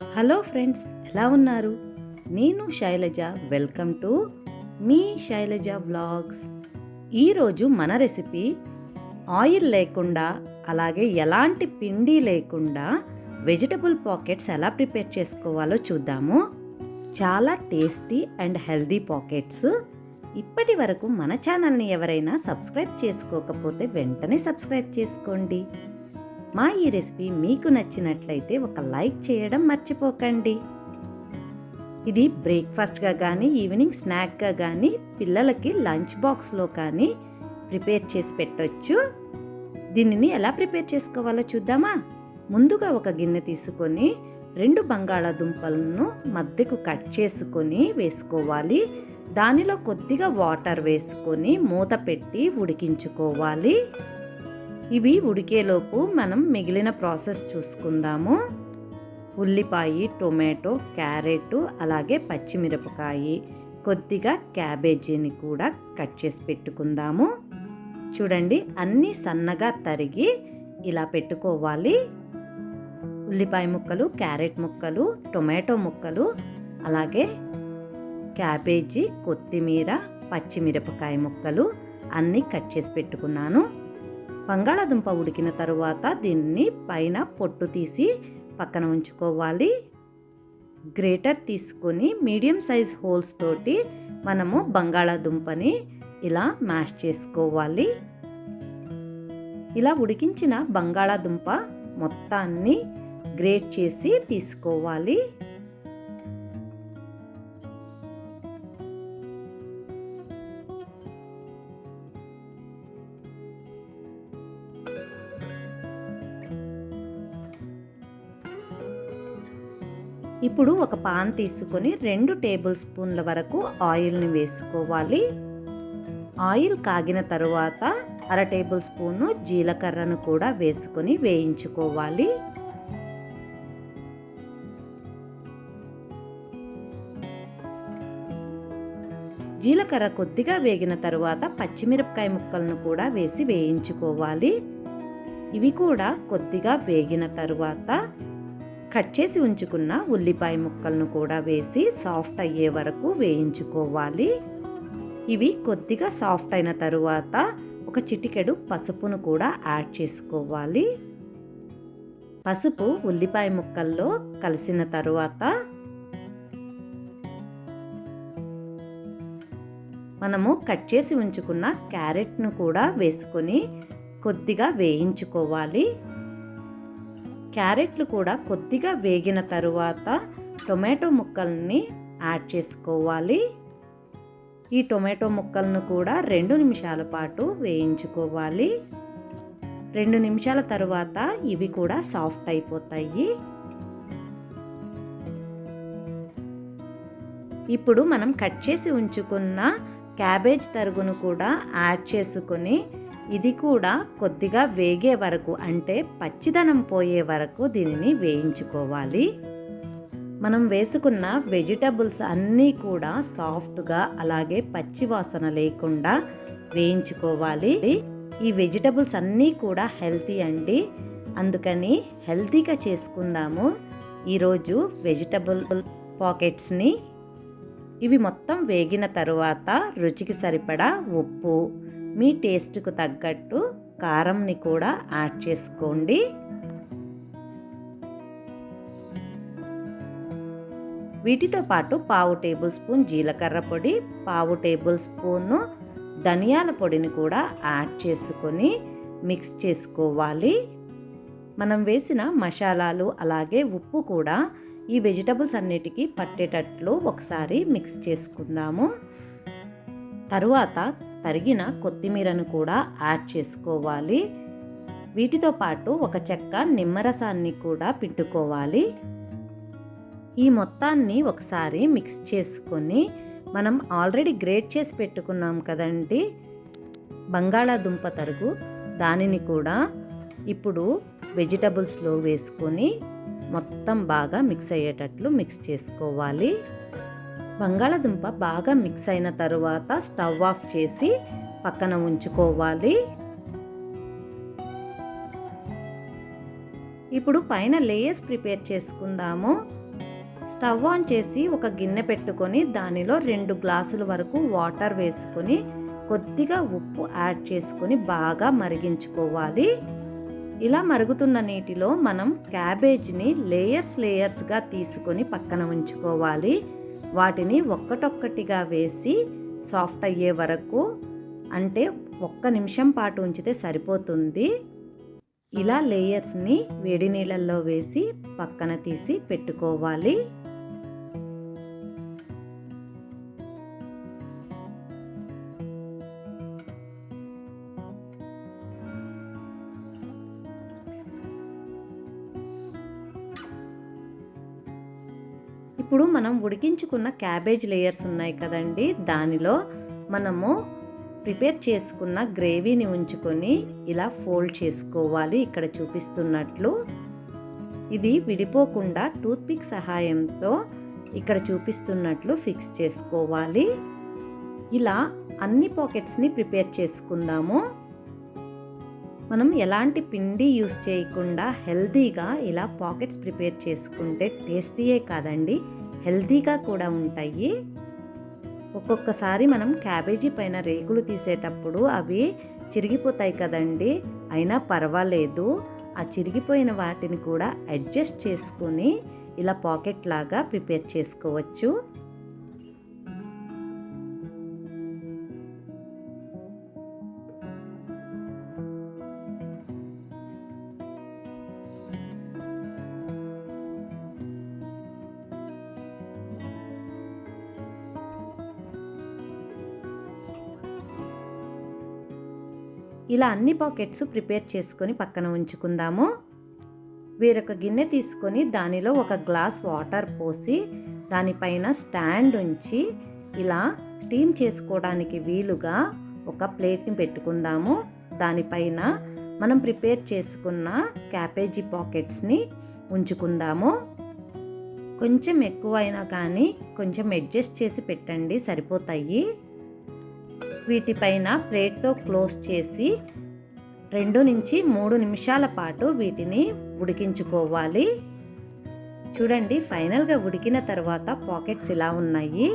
Hello friends ఎలా ఉన్నారు? నేను శైలజ. వెల్కమ్ టు మీ శైలజ బ్లాగ్స్ ఈరోజు మన రెసిపీ ఆయిల్ లేకుండా అలాగే ఎలాంటి పిండి లేకుండా వెజిటబుల్ పాకెట్స్ ఎలా ప్రిపేర్ చేసుకోవాలో చూద్దాము. చాలా టేస్టీ అండ్ హెల్దీ పాకెట్స్. ఇప్పటి వరకు మన ఛానల్ని ఎవరైనా సబ్స్క్రైబ్ చేసుకోకపోతే వెంటనే సబ్స్క్రైబ్ చేసుకోండి. మా ఈ రెసిపీ మీకు నచ్చినట్లయితే ఒక లైక్ చేయడం మర్చిపోకండి. ఇది బ్రేక్ఫాస్ట్గా కానీ ఈవినింగ్ స్నాక్గా కానీ పిల్లలకి లంచ్ బాక్స్లో కానీ ప్రిపేర్ చేసి పెట్టొచ్చు. దీనిని ఎలా ప్రిపేర్ చేసుకోవాలో చూద్దామా? ముందుగా ఒక గిన్నె తీసుకొని రెండు బంగాళాదుంపలను మధ్యకు కట్ చేసుకొని వేసుకోవాలి. దానిలో కొద్దిగా వాటర్ వేసుకొని మూత పెట్టి ఉడికించుకోవాలి. ఇవి ఉడికేలోపు మనం మిగిలిన ప్రాసెస్ చూసుకుందాము. ఉల్లిపాయ టొమాటో క్యారెట్ అలాగే పచ్చిమిరపకాయి కొద్దిగా క్యాబేజీని కూడా కట్ చేసి పెట్టుకుందాము. చూడండి అన్నీ సన్నగా తరిగి ఇలా పెట్టుకోవాలి. ఉల్లిపాయ ముక్కలు క్యారెట్ ముక్కలు టొమాటో ముక్కలు అలాగే క్యాబేజీ కొత్తిమీర పచ్చిమిరపకాయ ముక్కలు అన్నీ కట్ చేసి పెట్టుకున్నాను. బంగాళాదుంప ఉడికిన తరువాత దీన్ని పైన పొట్టు తీసి పక్కన ఉంచుకోవాలి. గ్రేటర్ తీసుకొని మీడియం సైజ్ హోల్స్ తోటి మనము బంగాళాదుంపని ఇలా మ్యాష్ చేసుకోవాలి. ఇలా ఉడికించిన బంగాళాదుంప మొత్తాన్ని గ్రేట్ చేసి తీసుకోవాలి. ఇప్పుడు ఒక పాన్ తీసుకొని రెండు టేబుల్ స్పూన్ల వరకు ఆయిల్ని వేసుకోవాలి. ఆయిల్ కాగిన తరువాత అర టేబుల్ స్పూను జీలకర్రను కూడా వేసుకొని వేయించుకోవాలి. జీలకర్ర కొద్దిగా వేగిన తరువాత పచ్చిమిరపకాయ ముక్కలను కూడా వేసి వేయించుకోవాలి. ఇవి కూడా కొద్దిగా వేగిన తరువాత కట్ చేసి ఉంచుకున్న ఉల్లిపాయ ముక్కలను కూడా వేసి సాఫ్ట్ అయ్యే వరకు వేయించుకోవాలి. ఇవి కొద్దిగా సాఫ్ట్ అయిన తరువాత ఒక చిటికెడు పసుపును కూడా యాడ్ చేసుకోవాలి. పసుపు ఉల్లిపాయ ముక్కల్లో కలిసిన తరువాత మనము కట్ చేసి ఉంచుకున్న క్యారెట్ను కూడా వేసుకొని కొద్దిగా వేయించుకోవాలి. క్యారెట్లు కూడా కొద్దిగా వేగిన తరువాత టొమాటో ముక్కల్ని యాడ్ చేసుకోవాలి. ఈ టొమాటో ముక్కలను కూడా రెండు నిమిషాల పాటు వేయించుకోవాలి. రెండు నిమిషాల తరువాత ఇవి కూడా సాఫ్ట్ అయిపోతాయి. ఇప్పుడు మనం కట్ చేసి ఉంచుకున్న క్యాబేజ్ తరుగును కూడా యాడ్ చేసుకొని ఇది కూడా కొద్దిగా వేగే వరకు అంటే పచ్చిదనం పోయే వరకు దీనిని వేయించుకోవాలి. మనం వేసుకున్న వెజిటబుల్స్ అన్నీ కూడా సాఫ్ట్గా అలాగే పచ్చి వాసన లేకుండా వేయించుకోవాలి. ఈ వెజిటబుల్స్ అన్నీ కూడా హెల్తీ అండి. అందుకని హెల్తీగా చేసుకుందాము. ఈరోజు వెజిటబుల్ పాకెట్స్ని. ఇవి మొత్తం వేగిన తరువాత రుచికి సరిపడా ఉప్పు మీ టేస్ట్కు తగ్గట్టు కారంని కూడా యాడ్ చేసుకోండి. వీటితో పాటు పావు టేబుల్ స్పూన్ జీలకర్ర పొడి పావు టేబుల్ స్పూను ధనియాల పొడిని కూడా యాడ్ చేసుకొని మిక్స్ చేసుకోవాలి. మనం వేసిన మసాలాలు అలాగే ఉప్పు కూడా ఈ వెజిటబుల్స్ అన్నిటికీ పట్టేటట్లు ఒకసారి మిక్స్ చేసుకుందాము. తరువాత తరిగిన కొత్తిమీరను కూడా యాడ్ చేసుకోవాలి. వీటితో పాటు ఒక చెక్క నిమ్మరసాన్ని కూడా పిండుకోవాలి. ఈ మొత్తాన్ని ఒకసారి మిక్స్ చేసుకొని మనం ఆల్రెడీ గ్రేట్ చేసి పెట్టుకున్నాం కదండి బంగాళాదుంప తరుగు. దానిని కూడా ఇప్పుడు వెజిటబుల్స్లో వేసుకొని మొత్తం బాగా మిక్స్ అయ్యేటట్లు మిక్స్ చేసుకోవాలి. బంగాళదుంప బాగా మిక్స్ అయిన తరువాత స్టవ్ ఆఫ్ చేసి పక్కన ఉంచుకోవాలి. ఇప్పుడు పైన లేయర్స్ ప్రిపేర్ చేసుకుందాము. స్టవ్ ఆన్ చేసి ఒక గిన్నె పెట్టుకొని దానిలో రెండు గ్లాసుల వరకు వాటర్ వేసుకొని కొద్దిగా ఉప్పు యాడ్ చేసుకొని బాగా మరిగించుకోవాలి. ఇలా మరుగుతున్న నీటిలో మనం క్యాబేజ్ని లేయర్స్ లేయర్స్గా తీసుకొని పక్కన ఉంచుకోవాలి. వాటిని ఒక్కటొక్కటిగా వేసి సాఫ్ట్ అయ్యే వరకు అంటే ఒక్క నిమిషం పాటు ఉంచితే సరిపోతుంది. ఇలా లేయర్స్ని వేడి నీళ్ళల్లో వేసి పక్కన తీసి పెట్టుకోవాలి. ఇప్పుడు మనం ఉడికించుకున్న క్యాబేజ్ లేయర్స్ ఉన్నాయి కదండి. దానిలో మనము ప్రిపేర్ చేసుకున్న గ్రేవీని ఉంచుకొని ఇలా ఫోల్డ్ చేసుకోవాలి. ఇక్కడ చూపిస్తున్నట్లు ఇది విడిపోకుండా టూత్పిక్ సహాయంతో ఇక్కడ చూపిస్తున్నట్లు ఫిక్స్ చేసుకోవాలి. ఇలా అన్ని పాకెట్స్ని ప్రిపేర్ చేసుకుందాము. మనం ఎలాంటి పిండి యూస్ చేయకుండా హెల్తీగా ఇలా పాకెట్స్ ప్రిపేర్ చేసుకుంటే టేస్టీయే కాదండి. హెల్తీగా కూడా ఉంటాయి. ఒక్కొక్కసారి మనం క్యాబేజీ పైన రేకులు తీసేటప్పుడు అవి చిరిగిపోతాయి కదండి. అయినా పర్వాలేదు. ఆ చిరిగిపోయిన వాటిని కూడా అడ్జస్ట్ చేసుకొని ఇలా పాకెట్ లాగా ప్రిపేర్ చేసుకోవచ్చు. ఇలా అన్ని పాకెట్స్ ప్రిపేర్ చేసుకొని పక్కన ఉంచుకుందాము. వేరొక గిన్నె తీసుకొని దానిలో ఒక గ్లాస్ వాటర్ పోసి దానిపైన స్టాండ్ ఉంచి ఇలా స్టీమ్ చేసుకోవడానికి వీలుగా ఒక ప్లేట్ని పెట్టుకుందాము. దానిపైన మనం ప్రిపేర్ చేసుకున్న క్యాబేజీ పాకెట్స్ని ఉంచుకుందాము. కొంచెం ఎక్కువైనా కానీ కొంచెం అడ్జస్ట్ చేసి పెట్టండి సరిపోతాయి. వీటిపైన ప్లేట్తో క్లోజ్ చేసి రెండు నుంచి మూడు నిమిషాల పాటు వీటిని ఉడికించుకోవాలి. చూడండి ఫైనల్గా ఉడికిన తర్వాత పాకెట్స్ ఇలా ఉన్నాయి.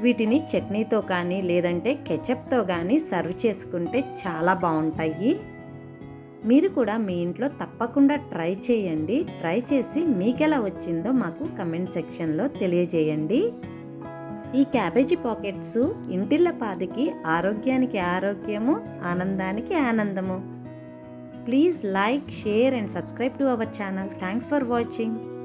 వీటిని చట్నీతో కానీ లేదంటే కెచప్తో కానీ సర్వ్ చేసుకుంటే చాలా బాగుంటాయి. మీరు కూడా మీ ఇంట్లో తప్పకుండా ట్రై చేయండి. ట్రై చేసి మీకెలా వచ్చిందో మాకు కమెంట్ సెక్షన్లో తెలియజేయండి. ఈ క్యాబేజీ పాకెట్స్ ఇంటిళ్ళ పాదికి ఆరోగ్యానికి ఆరోగ్యము ఆనందానికి ఆనందము. Please like share and subscribe to our channel. Thanks for watching.